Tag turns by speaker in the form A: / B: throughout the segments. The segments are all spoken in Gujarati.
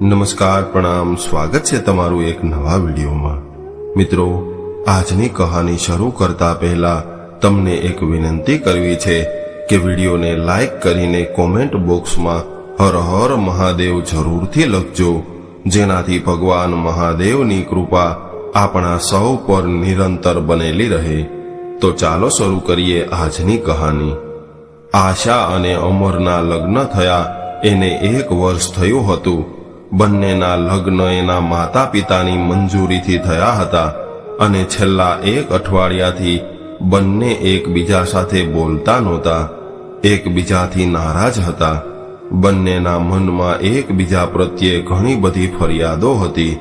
A: નમસ્કાર, પ્રણામ, સ્વાગત છે તમારું એક નવા વિડીયોમાં. મિત્રો, આજની કહાની શરૂ કરતા પહેલા તમને એક વિનંતી કરવી છે કે વિડીયોને લાઈક કરીને કોમેન્ટ બોક્સમાં હર હર મહાદેવ જરૂરથી લખજો, જેનાથી ભગવાન મહાદેવની કૃપા આપણા સૌ પર નિરંતર બનેલી રહે. તો ચાલો શરૂ કરીએ આજની કહાની. આશા અને અમરના લગ્ન થયા, એને એક વર્ષ થયું હતું. બંનેના લગ્ન એના માતા પિતાની મંજૂરીથી થયા હતા અને છેલ્લા એક અઠવાડિયાથી બંને એકબીજા સાથે બોલતા નહોતા. એકબીજાથી નારાજ હતા. બંનેના મનમાં એકબીજા પ્રત્યે ઘણી બધી ફરિયાદો હતી.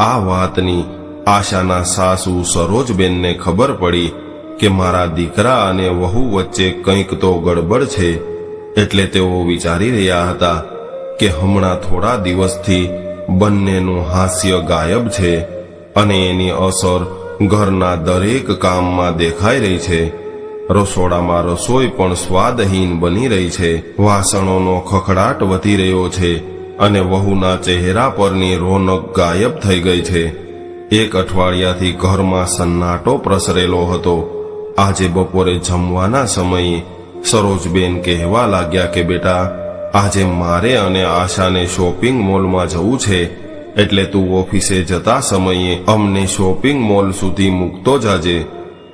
A: આ વાતની આશાના સાસુ સરોજબેનને ખબર પડી કે મારા દીકરા અને વહુ વચ્ચે કંઈક તો ગડબડ છે, એટલે તેઓ વિચારી રહ્યા હતા કે હમણાં થોડા દિવસથી બંનેનું હાસ્ય ગાયબ છે અને એની અસર ઘરના દરેક કામમાં દેખાઈ રહી છે. રસોડામાં રસોઈ પણ સ્વાદહીન બની રહી છે. વાસણોનો ખખડાટ વધી રહ્યો છે અને વહુના ચહેરા પરની રોનક ગાયબ થઈ ગઈ છે. એક અઠવાડિયાથી ઘરમાં સન્નાટો પ્રસરેલો હતો. આજે બપોરે જમવાના સમયે સરોજબેન કહેવા લાગ્યા કે, બેટા આજે મારે અને આશાને શોપિંગ મોલમાં જવું છે, એટલે તું ઓફિસે જતા સમયે અમને શોપિંગ મોલ સુધી મૂકતો જાજે.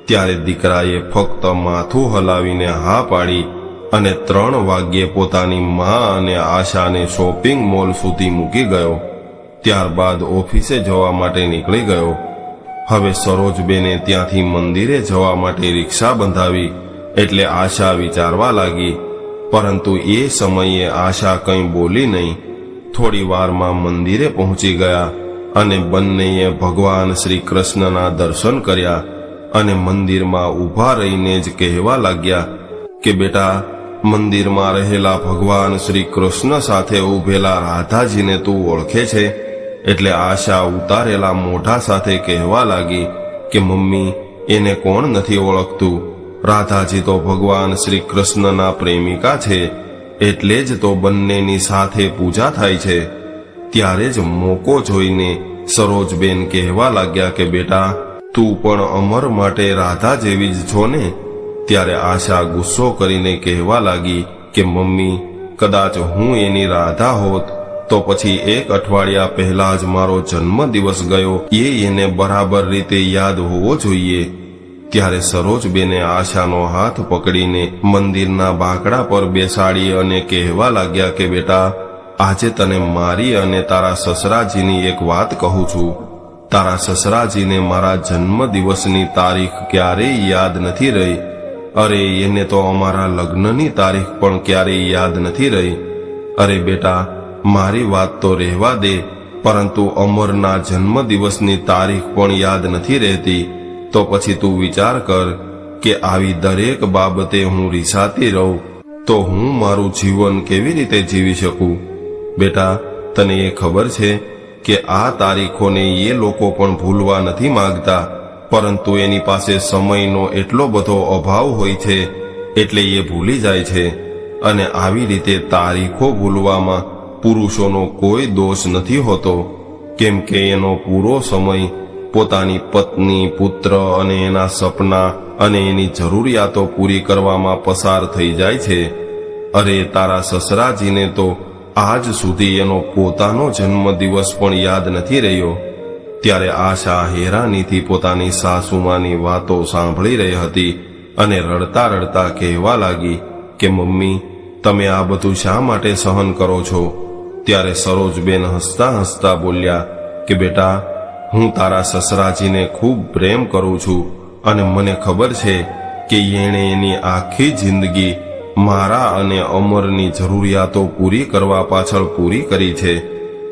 A: ત્યારે દીકરાએ ફક્ત માથું હલાવીને હા પાડી અને ત્રણ વાગ્યે પોતાની મા અને આશાને શોપિંગ મોલ સુધી મૂકી ગયો. ત્યારબાદ ઓફિસે જવા માટે નીકળી ગયો. હવે સરોજબેને ત્યાંથી મંદિરે જવા માટે રિક્ષા બંધાવી, એટલે આશા વિચારવા લાગી પરંતુ એ સમયે આશા કંઈ બોલી નહીં. થોડી વારમાં મંદિરે પહોંચી ગયા અને બંનેએ ભગવાન શ્રી કૃષ્ણના દર્શન કર્યા અને મંદિરમાં ઊભા રહીને જ કહેવા લાગ્યા કે બેટા, મંદિરમાં રહેલા ભગવાન શ્રી કૃષ્ણ સાથે ઊભેલા રાધાજીને તું ઓળખે છે? એટલે આશા ઉતારેલા મોઢા સાથે કહેવા લાગી કે મમ્મી, એને કોણ નથી ઓળખતું? રાધાજી તો ભગવાન શ્રી કૃષ્ણના પ્રેમિકા છે, એટલે જ તો બંનેની સાથે પૂજા થાય છે. ત્યારે જ મોકો જોઈને સરોજબેન કહેવા લાગ્યા કે, બેટા, તું પણ અમર માટે રાધા જેવી જ છો ને? ત્યારે આશા ગુસ્સો કરીને કહેવા લાગી કે, મમ્મી, કદાચ હું એની રાધા હોત, તો પછી એક અઠવાડિયા પહેલા જ મારો જન્મ દિવસ ગયો. એ એને બરાબર રીતે યાદ હોવો જોઈએ. ત્યારે સરોજબેને આશાનો હાથ પકડીને મંદિરના બાકડા પર બેસાડી અને કહેવા લાગ્યા કે, બેટા, આજે તને મારી અને તારા સસરાજીની એક વાત કહું છું. તારા સસરાજીને મારા જન્મ દિવસની તારીખ ક્યારેય યાદ નથી રહી. અરે, એને તો અમારા લગ્નની તારીખ પણ ક્યારેય યાદ નથી રહી. અરે, બેટા, મારી વાત તો રહેવા દે, પરંતુ અમરના જન્મ દિવસની તારીખ પણ યાદ નથી રહેતી. તો પછી તું વિચાર કર કે આવી દરેક બાબતે હું રીસાતી રહું, તો હું મારું જીવન કેવી રીતે જીવી શકું? બેટા, તને એ ખબર છે કે આ તારીખોને એ લોકો પણ ભૂલવા નથી માંગતા, પરંતુ એની પાસે સમયનો એટલો બધો અભાવ હોય છે, એટલે એ ભૂલી જાય છે. અને આવી રીતે તારીખો ભૂલવામાં પુરુષોનો કોઈ દોષ નથી હોતો, કેમ કે એનો પૂરો સમય પોતાની પત્ની, પુત્ર અને એના સપના અને એની જરૂરિયાતો પૂરી કરવામાં પસાર થઈ જાય છે. અરે, તારા સસરાજીને તો આજ સુધી એનો પોતાનો જન્મદિવસ પણ યાદ નથી રહ્યો. ત્યારે આશા હેરાનીથી પોતાની સાસુમાની વાતો સાંભળી રહી હતી અને રડતા રડતા કહેવા લાગી કે, મમ્મી, તમે આ બધું શા માટે સહન કરો છો? ત્યારે સરોજબેન હસતા હસતા બોલ્યા કે, બેટા હું તારા સસરાજીને ખૂબ પ્રેમ કરું છું અને મને ખબર છે કે એણે એની આખી જિંદગી મારા અને અમરની જરૂરિયાતો પૂરી કરવા પાછળ પૂરી કરી છે.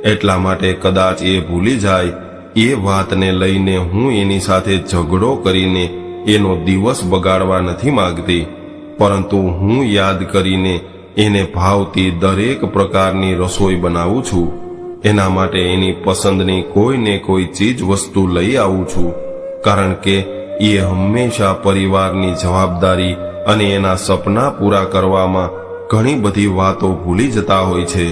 A: એટલા માટે કદાચ એ ભૂલી જાય, એ વાતને લઈને હું એની સાથે ઝઘડો કરીને એનો દિવસ બગાડવા નથી માંગતી. પરંતુ હું યાદ કરીને એને ભાવતી દરેક પ્રકારની રસોઈ બનાવું છું. એના માટે એની પસંદની કોઈ ને કોઈ ચીજ વસ્તુ લઈ આવું છું, કારણ કે એ હંમેશા પરિવારની જવાબદારી અને એના સપના પૂરા કરવામાં ઘણી બધી વાતો ભૂલી જતા હોય છે.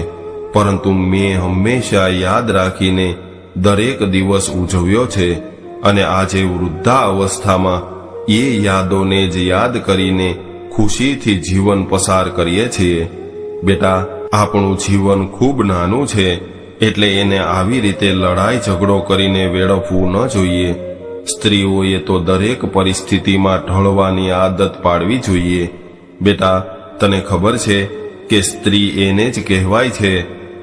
A: પરંતુ મેં હંમેશા યાદ રાખીને દરેક દિવસ ઉજવ્યો છે અને આજે વૃદ્ધા અવસ્થામાં એ યાદોને જ યાદ કરીને ખુશીથી જીવન પસાર કરીએ છીએ. બેટા, આપણું જીવન ખૂબ નાનું છે. એટલે એને આવી રીતે લડાઈ ઝઘડો કરીને વેડફવું ન જોઈએ. સ્ત્રીઓએ તો દરેક પરિસ્થિતિમાં ઢળવાની આદત પાડવી જોઈએ. બેટા, તને ખબર છે કે સ્ત્રી એને જ કહેવાય છે,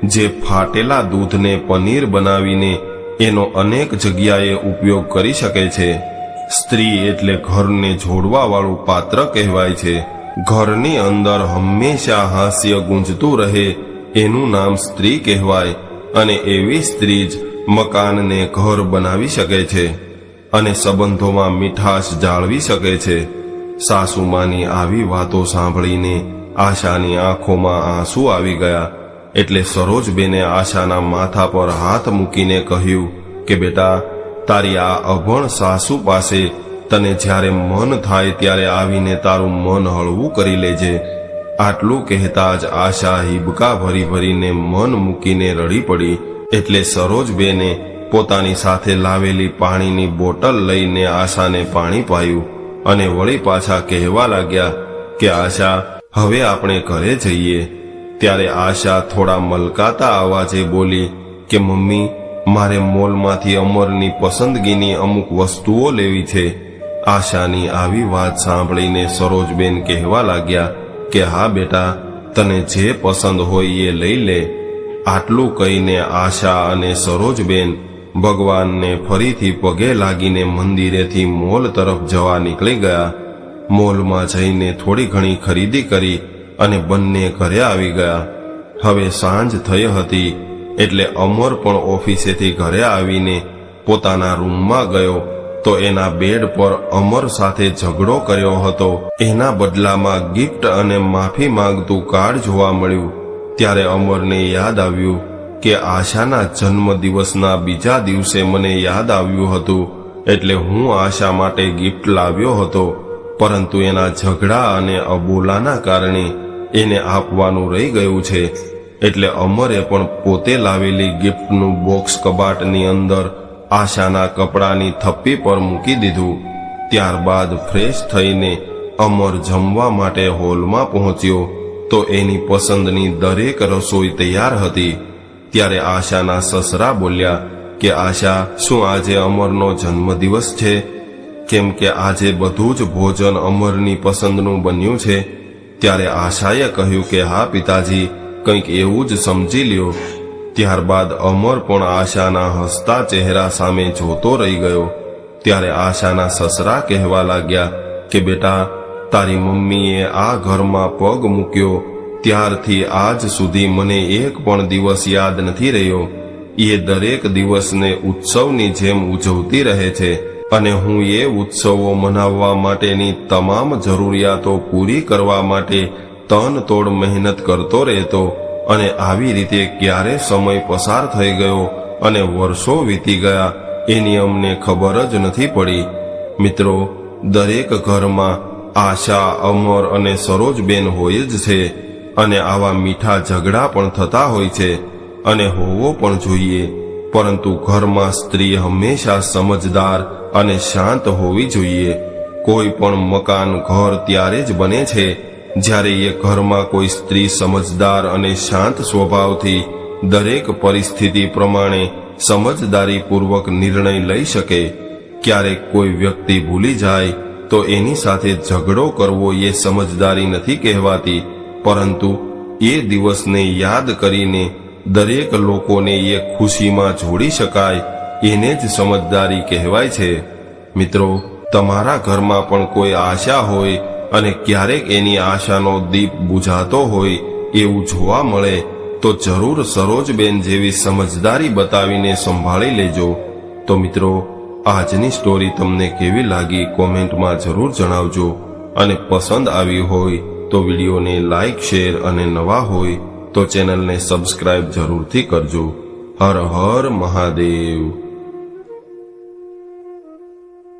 A: જે ફાટેલા દૂધને પનીર બનાવીને એનો અનેક જગ્યાએ ઉપયોગ કરી શકે છે. સ્ત્રી એટલે ઘરને જોડવાવાળું પાત્ર કહેવાય છે. ઘરની અંદર હંમેશા હાસ્ય ગુંજતું રહે, એનું નામ સ્ત્રી કહેવાય. અને એવી સ્ત્રી જ મકાનને ઘર બનાવી શકે છે અને સંબંધોમાં મીઠાશ જાળવી શકે છે. સાસુમાની આવી વાતો સાંભળીને આશાની આંખોમાં આંસુ આવી ગયા એટલે સરોજબેને આશાના માથા પર હાથ મૂકીને કહ્યું કે, બેટા, તારી આ અભણ સાસુ પાસે તને જ્યારે મન થાય ત્યારે આવીને તારું મન હળવું કરી લેજે. આટલું કહેતા જ આશા હિબકા ભરી ભરીને મન મૂકીને રડી પડી. એટલે સરોજબેને પોતાની સાથે લાવેલી પાણીની બોટલ લઈને આશાને પાણી પાયું અને વળી પાછા કહેવા લાગ્યા કે, આશા, હવે આપણે ઘરે જઈએ. ત્યારે આશા થોડા મલકાતા અવાજે બોલી કે, મમ્મી, મારે મોલમાંથી અમરની પસંદગીની અમુક વસ્તુઓ લેવી છે. આશાની આવી વાત સાંભળીને સરોજબેન કહેવા લાગ્યા કે, હા, બેટા, તને જે પસંદ હોય એ લઈ લે. આટલું કહીને આશા અને સરોજબેન ભગવાનને ફરીથી પગે લાગીને મંદિરેથી મોલ તરફ જવા નીકળી ગયા. મોલમાં જઈને થોડી ઘણી ખરીદી કરી અને બંને ઘરે આવી ગયા. હવે સાંજ થઈ હતી એટલે અમર પણ ઓફિસેથી ઘરે આવીને પોતાના રૂમમાં ગયો તો એના બેડ પર અમર સાથે ઝઘડો કર્યો હતો. એના બદલામાં ગિફ્ટ અને માફી માંગતું કાર્ડ જોવા મળ્યું. ત્યારે અમરને યાદ આવ્યું કે આશાના જન્મદિવસના બીજા દિવસે મને યાદ આવ્યું હતું. એટલે હું આશા માટે ગિફ્ટ લાવ્યો હતો. પરંતુ એના ઝઘડા અને અબોલાના કારણે એને આપવાનું રહી ગયું છે. એટલે અમરે પણ પોતે લાવેલી ગિફ્ટનું બોક્સ કબાટની અંદર આશાના કપડાની થપ્પી પર મૂકી દીધું. ત્યારબાદ ફ્રેશ થઈને અમર જમવા માટે હોલમાં પહોંચ્યો. તો એની પસંદની દરેક રસોઈ તૈયાર હતી. ત્યારે આશાના સસરા બોલ્યા કે, આશા, શું આજે અમરનો જન્મદિવસ છે? કેમ કે આજે બધું જ ભોજન અમરની પસંદનું બન્યું છે. ત્યારે આશાએ કહ્યું કે, હા, પિતાજી, કંઈક એવું જ સમજી લ્યો. ત્યારબાદ અમર પણ આશાના હસતા ચહેરા સામે જોતો રહી ગયો. ત્યારે આશાના સસરા કહેવા લાગ્યા કે, બેટા, તારી મમ્મીએ આ ઘરમાં પગ મૂક્યો. ત્યારથી આજ સુધી મને એક પણ દિવસ યાદ નથી રહ્યો. એ દરેક દિવસને ઉત્સવની જેમ ઉજવતી રહે છે અને હું એ ઉત્સવો મનાવવા માટેની તમામ જરૂરિયાતો પૂરી કરવા માટે તન તોડ મહેનત કરતો રહેતો. અને આવી રીતે ક્યારે સમય પસાર થઈ ગયો અને વર્ષો વીતી ગયા એની અમને ખબર જ નથી પડી. મિત્રો, દરેક ઘરમાં આશા, અમર અને સરોજબેન હોય જ છે અને આવા મીઠા ઝઘડા પણ થતા હોય છે અને હોવો પણ જોઈએ. પરંતુ ઘરમાં સ્ત્રી હંમેશા સમજદાર અને શાંત હોવી જોઈએ. કોઈ પણ મકાન ઘર ત્યારે જ બને છે જ્યારે એ ઘરમાં કોઈ સ્ત્રી સમજદાર અને શાંત સ્વભાવથી દરેક પરિસ્થિતિ પ્રમાણે સમજદારીપૂર્વક નિર્ણય લઈ શકે ક્યારેક કોઈ વ્યક્તિ ભૂલી જાય, તો એની સાથે ઝઘડો કરવો એ સમજદારી નથી કહેવાતી, પરંતુ એ દિવસને યાદ કરીને દરેક લોકોને એ ખુશીમાં જોડી શકાય, એને જ સમજદારી કહેવાય છે. મિત્રો, તમારા ઘરમાં પણ કોઈ આશા હોય અને ક્યારેક એની આશાનો દીપ બુઝાતો હોય એવું જોવા મળે, તો જરૂર સરોજબેન જેવી સમજદારી બતાવીને સંભાળી લેજો. તો મિત્રો, આજની સ્ટોરી તમને કેવી લાગી કોમેન્ટમાં જરૂર જણાવજો. અને પસંદ આવી હોય તો વિડીયોને લાઈક શેર અને નવા હોય તો ચેનલને સબસ્ક્રાઇબ જરૂરથી કરજો. હર હર મહાદેવ.